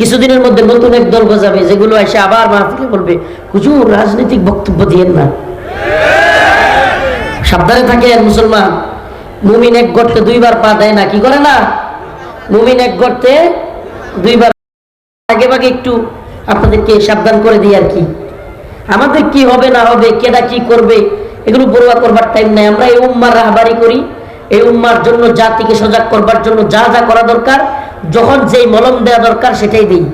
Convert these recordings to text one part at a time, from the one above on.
কিছুদিনের মধ্যে নতুন এক দল গজাবে যেগুলো এসে আবার মাহফিলে বলবে, হুজুর, রাজনৈতিক বক্তব্য দিয়েন না। সাবধানে থাকেন মুসলমান। মুমিন এক গর্তে দুইবার পা দেয় না, কি করে না? মুমিন এক গর্তে দুইবার আগে ভাগে একটু আপনাদেরকে সাবধান করে দিই আর কি। আমাদের কি হবে না হবে, কেডা কি করবে, এগুলো পড়ুয়া করবার টাইম নাই। আমরা এই উম্মার রাহবারি করি। এই উম্মার জন্য জাতিকে সজাগ করবার জন্য যা যা করা দরকার, যখন যেই মলম দেওয়া দরকার সেটাই দিই।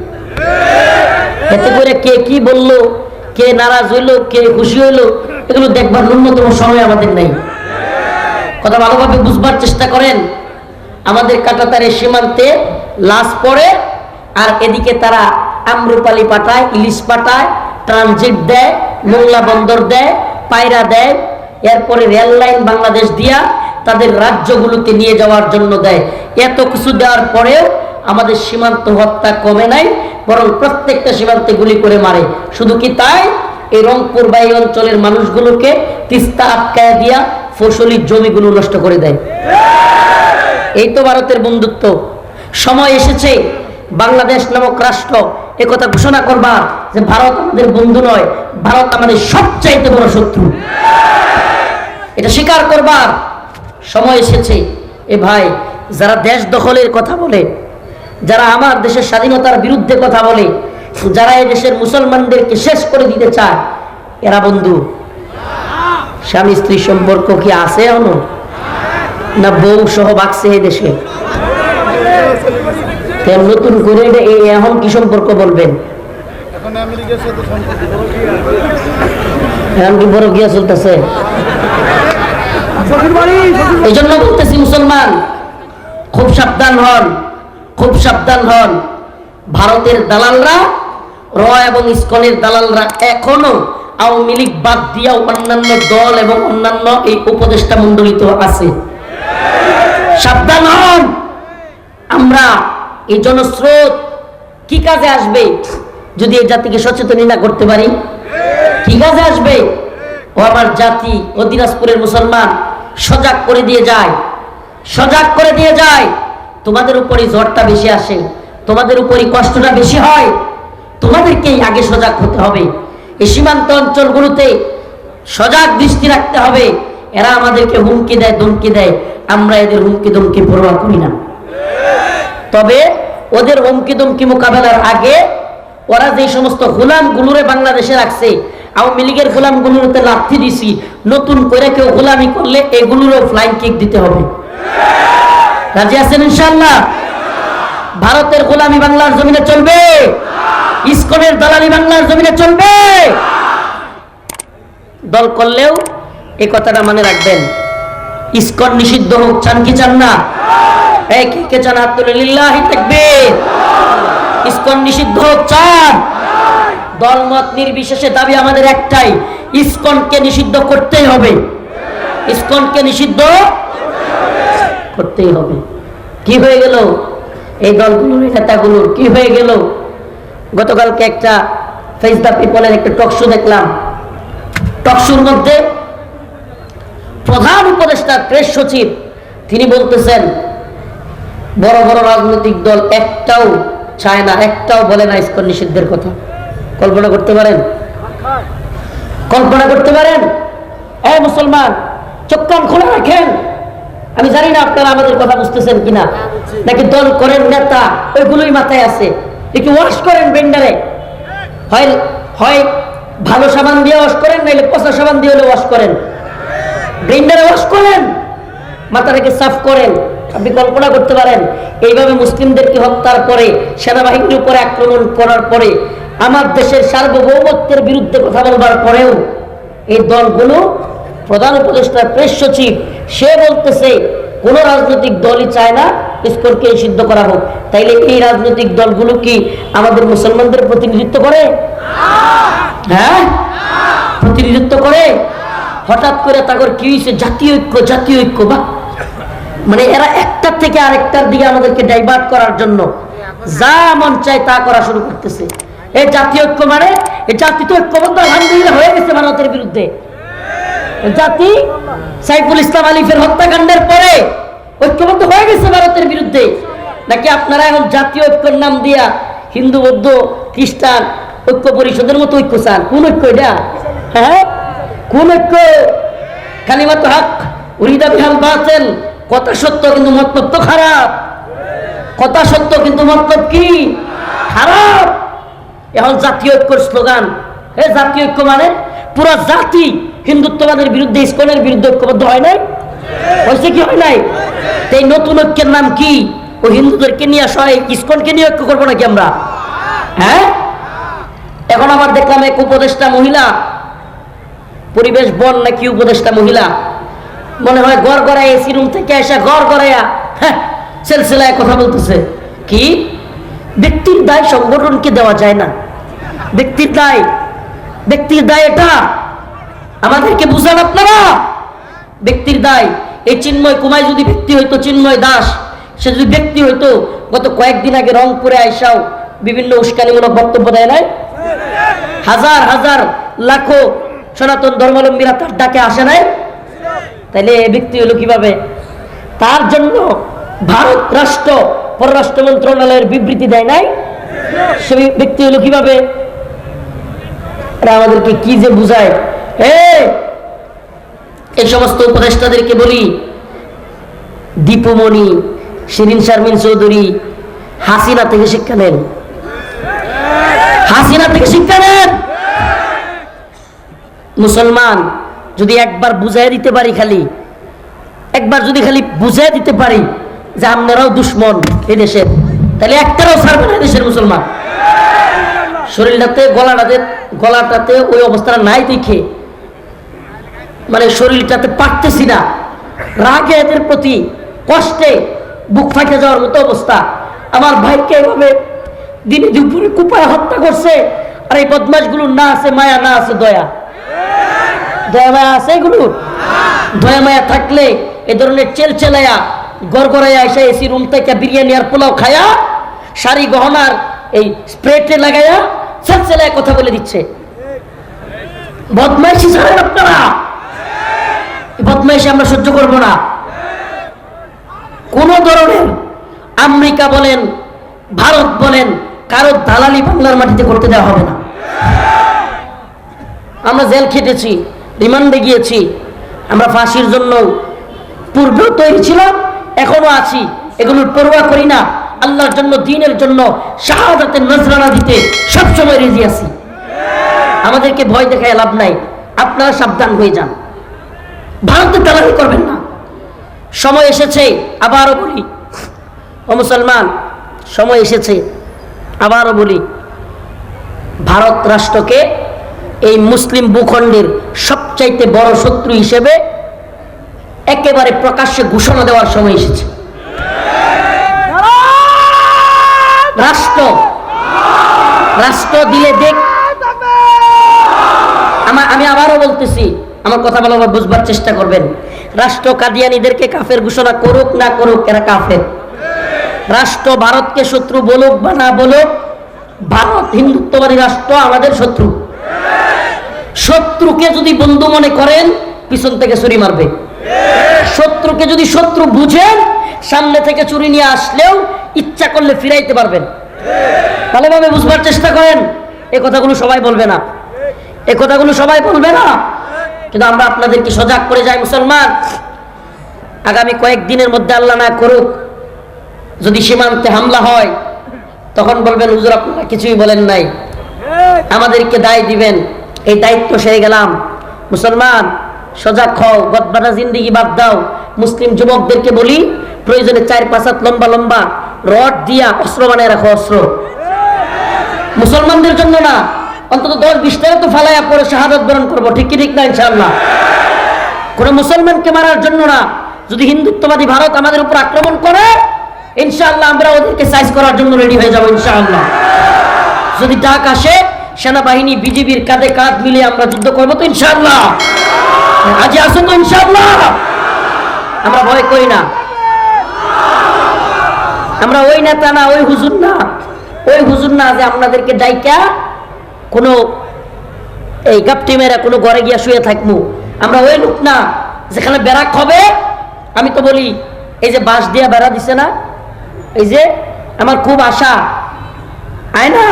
এতে করে কে কি বলল, কে নারাজ হইল, কে খুশি হইল, এগুলো দেখবার ন্যূনতম সময় আমাদের নাই। কথা ভালোভাবে বুঝবার চেষ্টা করেন, আমাদের কাটাতারের সীমান্তে লাশ পড়ে, আর এদিকে তারা আম্রপালি পাঠায়, ইলিশ পাঠায়, ট্রানজিট দেয়, মোংলা বন্দর দেয়, পায়রা দেয়, এরপরে রেল লাইন বাংলাদেশ দিয়া তাদের রাজ্যগুলোতে নিয়ে যাওয়ার জন্য দেয়। এত কিছু দেওয়ার পরেও আমাদের সীমান্ত হত্যা কমে নাই, বরং প্রত্যেকটা সীমান্তে গুলি করে মারে। শুধু কি তাই? এই রংপুর বাই অঞ্চলের মানুষগুলোকে তিস্তা আটকায় দিয়া ফসলি জমিগুলো নষ্ট করে দেয়। এই তো ভারতের বন্ধুত্ব। সময় এসেছে, বাংলাদেশ নামক রাষ্ট্র একথা ঘোষণা করবার যে ভারত আমাদের বন্ধু নয়, ভারত আমাদের সবচাইতে বড় শত্রু। এটা স্বীকার করবার সময় এসেছে। এ ভাই, যারা দেশ দখলের কথা বলে, যারা আমার দেশের স্বাধীনতার বিরুদ্ধে কথা বলে, যারা এই দেশের মুসলমানদেরকে শেষ করে দিতে চায়, এরা বন্ধু, স্বামী স্ত্রী সম্পর্ক কি আছে এখনও? না বউ সহ বাঁচছে এই দেশে? নতুন করে এখন কি সম্পর্ক বলবেন? এখন কি বড় গিয়া চলতেছে? এই জন্য বলতেছি, মুসলমান, খুব সাবধান হন, খুব সাবধান হন। ভারতের দালালরা, র এবং ইস্কনের দালালরা এখনও আওয়ামী লীগ বাদ দিয়াও অন্যান্য দল এবং অন্যান্য এই উপদেষ্টা মন্ডলিত আছে। সাবধান হন। আমরা এই জনস্রোত কি কাজে আসবে যদি এই জাতিকে সচেতনই না করতে পারি? কি কাজে আসবে? ও আমার জাতি, ও দিনাজপুরের মুসলমান সজাগ করে দিয়ে যায়। সজাগ করে দিয়ে যায়। তোমাদের উপরই জ্বরটা বেশি আসে। তোমাদের উপরই কষ্টটা বেশি হয়। তোমাদেরকেই আগে সজাগ হতে হবে। এই সীমান্ত অঞ্চলগুলোতে সজাগ দৃষ্টি রাখতে হবে। এরা আমাদেরকে হুমকি দেয়, ধমকি দেয়। আমরা এদের হুমকি ধমকি পরোয়া করি না। তবে ওদের হুমকি দমকি মোকাবেলার আগে ওরা যে সমস্ত গোলামগুলোরে বাংলাদেশে রাখছে আওয়ামী লীগের গোলামগুলোতে লাথি দিছি। নতুন করে কেউ গোলামি করলে এগুলোরও ফ্লাইং কিক দিতে হবে। রাজি আছেন ইনশাল্লাহ ভারতের গোলামি বাংলার জমিনে চলবে। ইস্কনের দালালি বাংলার জমিনে চলবে। দল করলেও এই কথাটা মনে রাখবেন। ইস্কন নিষিদ্ধ হোক, চান কি চান না? এই কে চান? হাত তুলে লিল্লাহি তাকবীর। ইস্কন নিষিদ্ধ হোক, চান। দলমত নির্বিশেষে দাবি আমাদের একটাই, ইস্কনকে নিষিদ্ধ করতেই হবে। ইস্কনকে নিষিদ্ধ করতেই হবে। কি হয়ে গেল? এই দলগুলোর নেতাগুলোর কি হয়ে গেল? গতকালকে একটা ফেস দ্য পিপলের একটা টকশো দেখলাম। টকশোর মধ্যে প্রধান উপদেষ্টা প্রেস সচিব, তিনি বলতেছেন, বড় বড় রাজনৈতিক দল একটাও চায় না, একটাও বলে না ইস্কন নিষিদ্ধের কথা। কল্পনা করতে পারেন? কল্পনা করতে পারেন? এ মুসলমান চোখ কান খোলা রাখেন। আমি জানি না আপনারা আমাদের কথা বুঝতেছেন কিনা। নাকি দল করেন নেতা ওইগুলোই মাথায় আছে। একটু ওয়াশ করেন বেন্ডারে হয় হয় ভালো সাবান দিয়ে ওয়াশ করেন নাইলে পচা সাবান দিয়ে হলে ওয়াশ করেন। ব্লেন্ডারে ওয়াশ করেন মাথাটাকে সাফ করেন। আপনি কল্পনা করতে পারেন এইভাবে মুসলিমদেরকে হত্যার পরে সেনাবাহিনীর উপরে আক্রমণ করার পরে আমার দেশের সার্বভৌমত্বের বিরুদ্ধে কথা বলবার পরেও এই দলগুলো প্রধান উপদেষ্টা প্রেস সচিব, সে বলতেছে, কোন রাজনৈতিক দলই চায় না ইস্কনকে সিদ্ধ করা হোক। তাইলে এই রাজনৈতিক দলগুলো কি আমাদের মুসলমানদের প্রতিনিধিত্ব করে? হ্যাঁ? প্রতিনিধিত্ব করে? হঠাৎ করে তাগর কি হয়েছে জাতীয় ঐক্য জাতীয় ঐক্য বা মানে এরা একটার থেকে আরেকটার দিকে আমাদেরকে ডাইভার্ট করার জন্য যা মন চায় তা করা শুরু করতেছে। এই জাতীয় ঐক্য মানে এই জাতি তো ঐক্যবদ্ধ আলহামদুলিল্লাহ হয়ে গেছে ভারতের বিরুদ্ধে। জাতি সাইফুল ইসলাম আলিফের হত্যাকাণ্ডের পরে ঐক্যবদ্ধ হয়ে গেছে ভারতের বিরুদ্ধে। নাকি আপনারা এখন জাতীয় ঐক্যের নাম দিয়া হিন্দু, বৌদ্ধ, খ্রিস্টান, ঐক্য পরিষদের মতো ঐক্য চান? কোন ঐক্য এটা? হ্যাঁ? কোন ঐক্য? কালিমাত হক, উরিদা বিহাল বাতেন কথা সত্য কিন্তু মতলব তো খারাপ। কথা সত্য কিন্তু মতলব কি? খারাপ। এখন জাতীয় ঐক্যর স্লোগান। হে জাতীয় ঐক্য মানে পুরো জাতি হিন্দুত্ববাদের বিরুদ্ধে, ইস্কনের বিরুদ্ধে ঐক্যবদ্ধ হয় নাই? হয়েছে কি হয় নাই? এই নতুন ঐক্যের নাম কি? ও হিন্দুদেরকে নিয়ে সবাই ইস্কনকে নিয়ে ঐক্য করব নাকি আমরা? হ্যাঁ? এখন আবার দেখলাম এক উপদেষ্টা মহিলা, পরিবেশ বন নাকি উপদেষ্টা মহিলা, মনে হয় গড় গড়ায় এসি রুম থেকে এসে গড় গড়াইয়া হ্যাঁ সেলসেলায় কথা বলতেছে। কি? ব্যক্তির দায় সংগঠনকে দেওয়া যায় না। ব্যক্তির দায় ব্যক্তির দায় এটা। আমাদেরকে বুঝান আপনারা। ব্যক্তির দায়, এই চিন্ময় কুমাই যদি ব্যক্তি হইতো, চিন্ময় দাস, সে যদি ব্যক্তি হইতো, গত কয়েকদিন আগে রংপুরে আইসাও বিভিন্ন উস্কানিমূলক বক্তব্য দেয় নাই? হাজার হাজার, লাখো সনাতন ধর্মাবলম্বীরা তার ডাকে আসে নাই? তাইলে এ ব্যক্তি হলো কীভাবে? তার জন্য ভারত রাষ্ট্র, পররাষ্ট্র মন্ত্রণালয়ের বিবৃতি দেয় নাই? সে ব্যক্তি হলো কীভাবে? আমাদেরকে কি যে বুঝায়? এই এই সমস্ত উপদেষ্টাদেরকে বলি, দীপুমণি, শিরিন শারমিন চৌধুরী, হাসিনা থেকে শিক্ষা নেন। হাসিনা থেকে শিক্ষা নেন! মুসলমান, যদি একবার বুঝাই দিতে পারি খালি, একবার যদি খালি বুঝাই দিতে পারি যে আপনারাও দুশ্মন এই দেশের, তাহলে একটারও ছাড়বে না দেশের মুসলমান। শরীরটাতে, গলাটাতে গলাটাতে ওই অবস্থাটা নাই দেখে। মানে শরীরটাতে পারতেছি না। রাগে এদের প্রতি কষ্টে বুক ফাটে যাওয়ার মতো অবস্থা। আমার ভাইকে এভাবে দিনে দুপুরে কুপায় হত্যা করছে। আর এই বদমাসগুলোর না আছে, মায়া না আছে, দয়া। দয়া মায়া আছে এগুলো? দয়া মায়া থাকলে এ ধরনের চেল চেলাইয়া গড়গড়াইয়া এসে এসি রুম থেকে বিরিয়ানি আর পোলাও খায়া, শাড়ি গহনার এই স্প্রেটে লাগাইয়া চেল চেলাইয়া কথা বলে দিচ্ছে। বদমাইশি ছাড়েন আপনারা। বদমাইশি আমরা সহ্য করব না। কোন ধরনের আমেরিকা বলেন, ভারত বলেন, কারও দালালি বাংলার মাটিতে করতে দেওয়া হবে না। আমরা জেল খেটেছি, রিমান্ডে গিয়েছি, আমরা ফাঁসির জন্য পূর্বেও তৈরি ছিলাম, এখনও আছি এগুলোর পরোয়া করি না। আল্লাহর জন্য, দিনের জন্য শাহাদাতের নজরানা দিতে সবসময় রেজি আছি। আমাদেরকে ভয় দেখায় লাভ নাই। আপনারা সাবধান হয়ে যান। ভারতের দালালি করবেন না। সময় এসেছে, আবারও বলি। ও মুসলমান, সময় এসেছে, আবারও বলি। ভারত রাষ্ট্রকে এই মুসলিম ভূখণ্ডের সবচাইতে বড় শত্রু হিসেবে একেবারে প্রকাশ্যে ঘোষণা দেওয়ার সময় এসেছে। রাষ্ট্র। রাষ্ট্র দিলে দেখ। আমার, আমি আবারও বলতেছি, আমার কথা বলা বুঝবার চেষ্টা করবেন। রাষ্ট্র কাদিয়ানিদেরকে কাফের ঘোষণা করুক না করুক, এরা কাফের। রাষ্ট্র ভারতকে শত্রু বলুক বা না বলুক, ভারত হিন্দুত্ববাদী রাষ্ট্র আমাদের শত্রু। শত্রুকে যদি বন্ধু মনে করেন, পিছন থেকে ছুরি মারবে। শত্রুকে যদি শত্রু বুঝেন সামনে থেকে চুরি নিয়ে আসলেও ইচ্ছা করলে ফিরাইতে পারবেন। ভালোভাবে বুঝবার চেষ্টা করেন, এ কথাগুলো সবাই বলবে না। এ কথাগুলো সবাই বলবে না। কিন্তু আমরা আপনাদেরকে সজাগ করে যাই মুসলমান। আগামী কয়েকদিনের মধ্যে আল্লাহ না করুক, যদি সীমান্তে হামলা হয়, তখন বলবেন, হুজুর, আপনারা কিছুই বলেন নাই। আমাদেরকে দায় দিবেন। এই দায়িত্ব সেরে গেলাম। মুসলমান, সজাগ হও গদবাটা জিন্দিগি বাদ দাও। মুসলিম যুবকদেরকে বলি প্রয়োজনে চার পাঁচ হাত লম্বা লম্বা রড দিয়া অস্ত্র বানায় রাখো, অস্ত্র। মুসলমানদের জন্য না, অন্তত দশ বিশ টাকা তো ফালাইয়া পরে শাহাদত বরণ করব। ঠিক কি, ঠিক না, ইনশাআল্লাহ? কোন মুসলমানকে মারার জন্য না, যদি হিন্দুত্ববাদী ভারত আমাদের উপর আক্রমণ করে, ইনশাআল্লাহ আমরা ওদেরকে সাইজ করার জন্য রেডি হয়ে যাব, ইনশাআল্লাহ। যদি ডাক আসে, সেনাবাহিনী, বিজিবির কাঁধে কাঁধ মিলে আমরা যুদ্ধ করব তো, ইনশাআল্লাহ। আজ আসুন তো, ইনশাআল্লাহ? আমরা ভয় করি না। আমরা ওই নেতা না, ওই হুজুর না। ওই হুজুর না যে আপনাদেরকে ডাইকা কোনো এই গাপটি মেয়েরা কোনো ঘরে গিয়া শুয়ে থাকব। আমরা ওই লোক না, যেখানে বেড়াক হবে, আমি তো বলি, এই যে বাঁশ দিয়া বেড়া দিছে না, এই যে আমার খুব আশা। আয় না,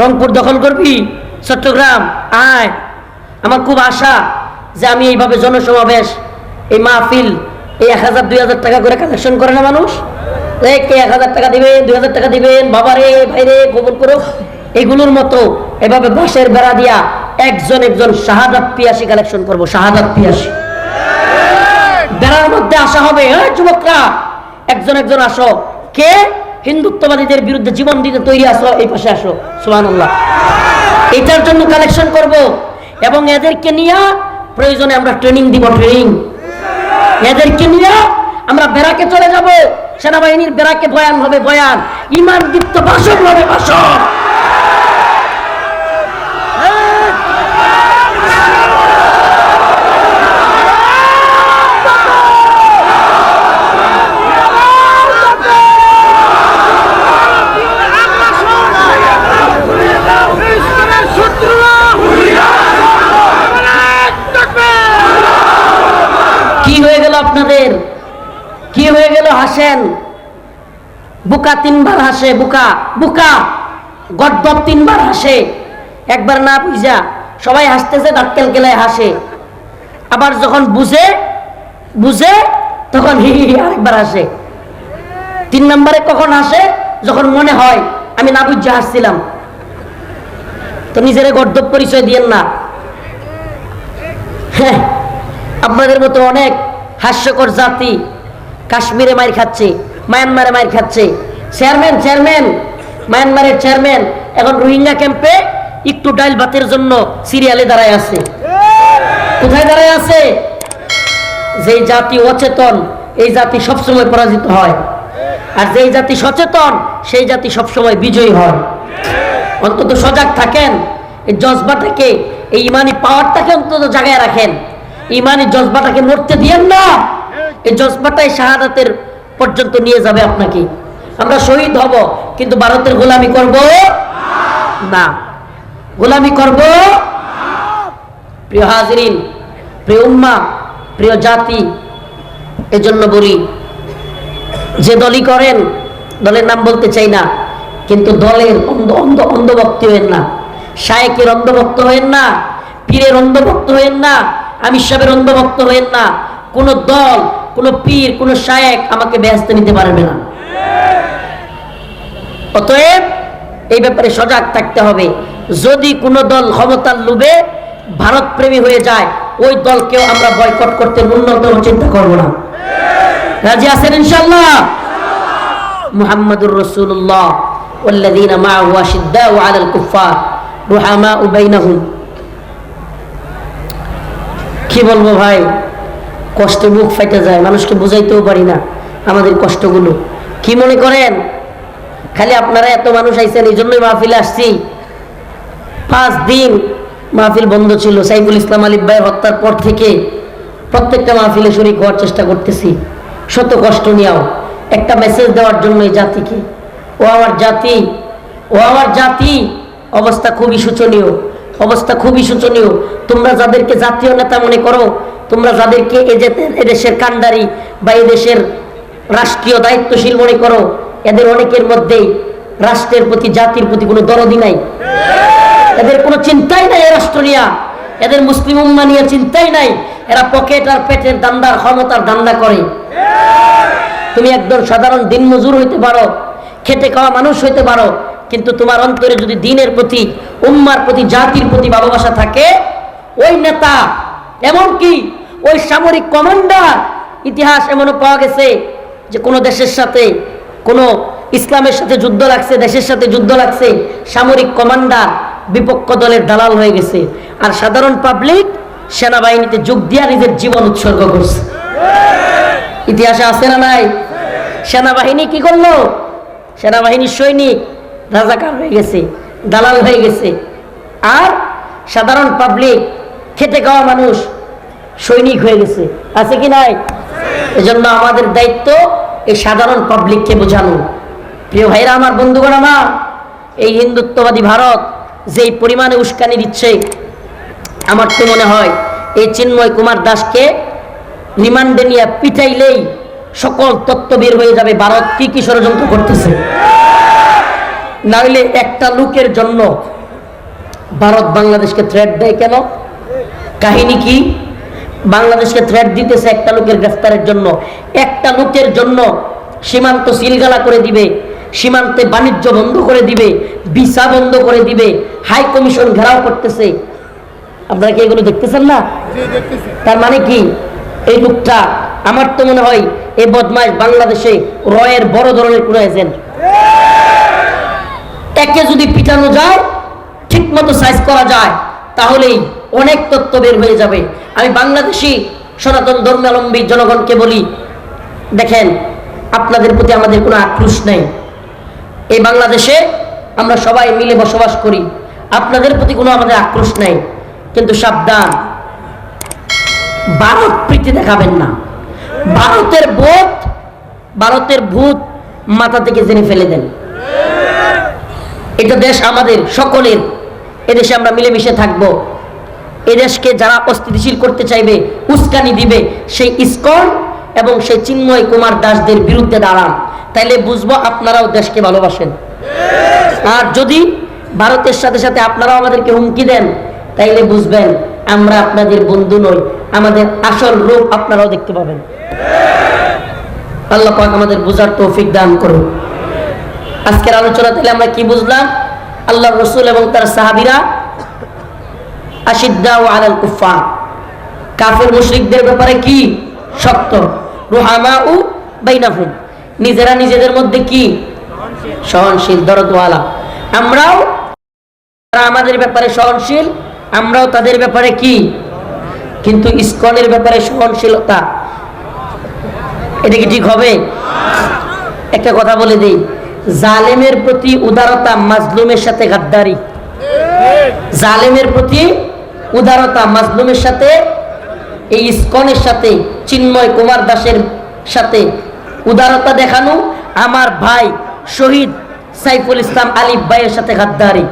রংপুর দখল করবি, চট্টগ্রাম, আয়। আমার খুব আশা যে আমি এইভাবে জনসমাবেশ, এই মাহফিল এই এক হাজার, দুই হাজার টাকা করে কালেকশন করে না মানুষ? কে এক হাজার টাকা দিবেন, দুই হাজার টাকা দিবেন, বাবারে, ভাইরে, গোপন করো। এগুলোর মতো এভাবে বাঁশের বেড়া দিয়া একজন একজন শাহাদাত পিয়াসি কালেকশন করব, শাহাদাত পিয়াসি। বেড়ার মধ্যে আসা হবে হ্যাঁ যুবকরা, একজন একজন আসো। কে? হিন্দুত্ববাদীদের বিরুদ্ধে জীবন দিতে তৈরি আসো এই পাশে আসো সুহান এটার জন্য কালেকশন করব। এবং এদেরকে নিয়ে প্রয়োজনে আমরা ট্রেনিং দিব ট্রেনিং এদেরকে নিয়ে আমরা বেড়াকে চলে যাব। সেনাবাহিনীর বেড়াকে বয়ান হবে বয়ান। ইমান দীপ্ত বাসন হবে বাসন হয়ে গেল হাসেন। বুকা তিনবার হাসে, বুকা বুকা। গদ্দপ তিনবার হাসে। একবার না বুঝা, সবাই হাসতেছে ডাক্কেল গেলায় হাসে। আবার যখন বুঝে বুঝে, তখন হি হি, আরেকবার হাসে। তিন নম্বরে কখন হাসে? যখন মনে হয়, আমি না বুঝে হাসছিলাম। তো নিজের গর্দব পরিচয় দিয়েন না। হ্যাঁ আপনাদের মতো অনেক হাস্যকর জাতি কাশ্মীরে মাইর খাচ্ছে, মায়ানমারে মাইর খাচ্ছে। চেয়ারম্যান চেয়ারম্যান, মায়ানমারের চেয়ারম্যান, এখন রোহিঙ্গা ক্যাম্পে একটু ডাইল ভাতের জন্য সিরিয়ালে দাঁড়ায় আছে। কোথায় দাঁড়ায় আছে? যেই জাতি অচেতন, এই জাতি সবসময় পরাজিত হয়। আর যেই জাতি সচেতন, সেই জাতি সবসময় বিজয়ী হয়। অন্তত সজাগ থাকেন, এই জজবাটাকে, এই ইমানি পাওয়ারটাকে অন্তত জায়গায় রাখেন। ইমানি জজবাটাকে মরতে দিয়েন না। এই জজবাটাই শাহাদাতের পর্যন্ত নিয়ে যাবে আপনাকে। আমরা শহীদ হব, কিন্তু ভারতের গোলামি করব না। গোলামি করব প্রিয় হাজরিন, প্রিয় উম্মা, প্রিয় জাতি, এজন্য বলি, যে দলই করেন, দলের নাম বলতে চাই না, কিন্তু দলের অন্ধ অন্ধ, অন্ধভক্তি হয়েন না। শায়েকের অন্ধভক্ত হয়েন না, পীরের অন্ধভক্ত হয়েন না, আমির সাহেবের অন্ধভক্ত হয়েন না। কোন দল কোন পীর কোন শায়েক আমাকে ব্যস্ত নিতে পারবে না অতএব এই ব্যাপারে সজাগ থাকতে হবে যদি কোনো দল ক্ষমতার লোভে ভারত প্রেমী হয়ে যায় ওই দলকেও আমরা বয়কট করতে ন্যূনতম চিন্তা করব না রাজি আছেন ইনশাল্লাহ মুহাম্মদুর রসুল্লাহ والذين معه أشداء على الكفار رحماء بينهم কি বলবো ভাই কষ্টে বুক ফেটে যায়, মানুষকে বুঝাইতেও পারি না আমাদের কষ্টগুলো। কি মনে করেন? খালি আপনারা এত মানুষ আইছেন এই জন্যই মাহফিলে আসছি। পাঁচ দিন মাহফিল বন্ধ ছিল, সাইফুল ইসলাম আলিফ ভাইয়ের হত্যার পর থেকে প্রত্যেকটা মাহফিলে শরিক হওয়ার চেষ্টা করতেছি। শত কষ্ট নিয়েও। একটা মেসেজ দেওয়ার জন্য এই জাতিকে। ও আমার জাতি, ও আমার জাতি, অবস্থা খুবই শোচনীয়। অবস্থা খুবই শোচনীয়। তোমরা যাদেরকে জাতীয় নেতা মনে করো, তোমরা যাদেরকে এদেশের কান্ডারি বা এদেশের রাষ্ট্রীয় দায়িত্বশীল মনে করো, এদের অনেকের মধ্যেই রাষ্ট্রের প্রতি, জাতির প্রতি কোনো দরদি নাই। এদের কোনো চিন্তাই নাই রাষ্ট্র নিয়া। এদের মুসলিম উম্মা নিয়ে চিন্তাই নাই। এরা পকেট আর পেটের দান্দার ক্ষমতার দান্দা করে। তুমি একজন সাধারণ দিনমজুর হইতে পারো, খেটে খাওয়া মানুষ হইতে পারো, কিন্তু তোমার অন্তরে যদি দিনের প্রতি উম্মার প্রতি, জাতির প্রতি ভালোবাসা থাকে। ওই নেতা, এমনকি ওই সামরিক কমান্ডার, ইতিহাস এমনও পাওয়া গেছে যে কোনো দেশের সাথে, কোনো ইসলামের সাথে যুদ্ধ লাগছে, দেশের সাথে যুদ্ধ লাগছে, সামরিক কমান্ডার বিপক্ষ দলের দালাল হয়ে গেছে। আর সাধারণ পাবলিক সেনাবাহিনীতে যোগ দিয়া নিজের জীবন উৎসর্গ করছে। ইতিহাসে আছে না নাই? সেনাবাহিনী কি করল? সেনাবাহিনীর সৈনিক রাজাকার হয়ে গেছে। দালাল হয়ে গেছে। আর সাধারণ পাবলিক খেতে খাওয়া মানুষ, সৈনিক হয়ে গেছে। আছে কি নাই? এজন্য আমাদের দায়িত্ব এই সাধারণ পাবলিককে বোঝানো। প্রিয় ভাইরা, আমার বন্ধুগণ, আমার এই হিন্দুত্ববাদী ভারত যেই পরিমাণে উস্কানি দিচ্ছে, আমার তো মনে হয় এই চিন্ময় কুমার দাসকে রিমান্ডে নিয়ে পিটাইলেই সকল তত্ত্ব বের হয়ে যাবে। ভারত কি কি ষড়যন্ত্র করতেছে? না হলে একটা লোকের জন্য ভারত বাংলাদেশকে থ্রেট দেয় কেন? কাহিনী কি? বাংলাদেশকে থ্রেট দিতেছে একটা লোকের গ্রেফতারের জন্য। একটা লোকের জন্য সীমান্ত সিলগালা করে দিবে সীমান্তে বাণিজ্য বন্ধ করে দিবে ভিসা বন্ধ করে দিবে হাই কমিশন ঘেরাও করতেছে। আপনারা কি এগুলো দেখতেছেন না? তার মানে কি? এই লোকটা আমার তো মনে হয় এই বদমাস বাংলাদেশে রয়ের বড় ধরনের কোন এজেন্ট একে যদি পিটানো যায় ঠিক মতো সাইজ করা যায়, তাহলেই অনেক তথ্য বের হয়ে যাবে। আমি বাংলাদেশি সনাতন ধর্মাবলম্বী জনগণকে বলি, দেখেন, আপনাদের প্রতি আমাদের কোনো আক্রোশ নেই। এই বাংলাদেশে আমরা সবাই মিলে বসবাস করি। আপনাদের প্রতি কোনো আমাদের আক্রোশ নেই। কিন্তু সাবধান, ভারত প্রীতি দেখাবেন না। ভারতের বোধ, ভারতের ভূত মাথা থেকে জেনে ফেলে দেন। এটা দেশ আমাদের সকলের। এদেশে আমরা মিলেমিশে থাকব। এদেশকে যারা অস্থিতিশীল করতে চাইবে, উস্কানি দিবে, সেই ইস্কন এবং সেই চিন্ময় কুমার দাসদের বিরুদ্ধে দাঁড়ান। তাইলে বুঝব আপনারাও দেশকে ভালোবাসেন। আর যদি ভারতের সাথে সাথে আপনারাও আমাদেরকে হুমকি দেন, তাইলে বুঝবেন আমরা আপনাদের বন্ধু নই। আমাদের আসল রূপ আপনারাও দেখতে পাবেন। আল্লাহ পাক আমাদের বুঝার তৌফিক দান করুন আজকের আলোচনা তাহলে আমরা কি বুঝলাম? আল্লাহ রসুল এবং তার সাহাবিরা আশিদ্দা ও আলাল কুফা কাফের মুশরিকদের ব্যাপারে কি শক্ত? রুহামা উ বাইনাহুম। নিজেরা নিজেদের মধ্যে কি? সহনশীল, দরদওয়ালা। আমরাও তারা আমাদের ব্যাপারে সহনশীল, আমরাও তাদের ব্যাপারে কি? কিন্তু ইস্কনের ব্যাপারে সহনশীলতা, এটা কি ঠিক হবে? একটা কথা বলে দিই। জালেমের প্রতি উদারতা মাজলুমের সাথে গাদ্দারি। জালেমের প্রতি উদারতা মাজলুমের সাথে, এই ইস্কনের সাথে, চিন্ময় কুমার দাসের সাথে উদারতা দেখানো আমার ভাই শহীদ সাইফুল ইসলাম আলিফ ভাইয়ের সাথে গাদ্দারি।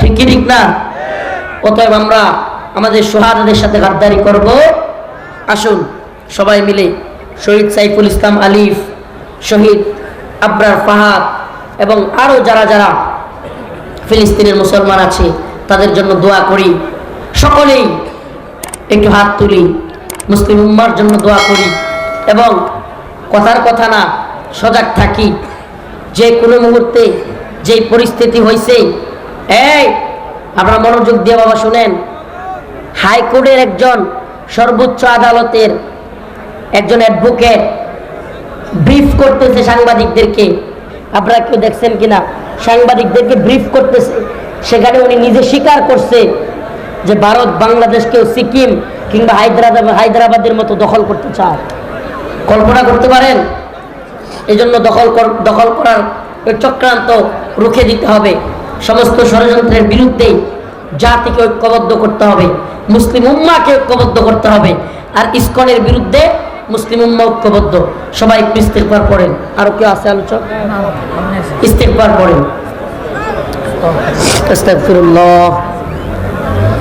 ঠিক কি ঠিক না? অতএব আমরা আমাদের সোহাদাদের সাথে গাদ্দারি করব। আসুন সবাই মিলে শহীদ সাইফুল ইসলাম আলিফ, শহীদ আবরার ফাহাদ এবং আরও যারা যারা ফিলিস্তিনের মুসলমান আছে, তাদের জন্য দোয়া করি। সকলেই একটু হাত তুলি, মুসলিম উম্মার জন্য দোয়া করি এবং কথার কথা না, সজাগ থাকি। যে কোনো মুহূর্তে যে পরিস্থিতি হয়েছে এই, আপনারা মনোযোগ দিয়ে বাবা শুনেন। হাইকোর্টের একজন সর্বোচ্চ আদালতের একজন অ্যাডভোকেট ব্রিফ করতেছে সাংবাদিকদেরকে। আপনারা কেউ দেখছেন কিনা? সাংবাদিকদেরকে ব্রিফ করতেছে। সেখানে উনি নিজে স্বীকার করছে যে ভারত বাংলাদেশকেও সিকিম কিংবা হায়দ্রাবাদ, হায়দ্রাবাদের মতো দখল করতে চায়। কল্পনা করতে পারেন? এই জন্য দখল দখল করার চক্রান্ত রুখে দিতে হবে। সমস্ত ষড়যন্ত্রের বিরুদ্ধে জাতিকে ঐক্যবদ্ধ করতে হবে। মুসলিম উম্মাকে ঐক্যবদ্ধ করতে হবে। আর ইস্কনের বিরুদ্ধে মুসলিম উম্মা ঐক্যবদ্ধ। সবাই একটু ইস্তেকবার পড়েন। আরও কেউ আছে আলোচক? ইস্তেকবার পড়েন। আস্তাগফিরুল্লাহ।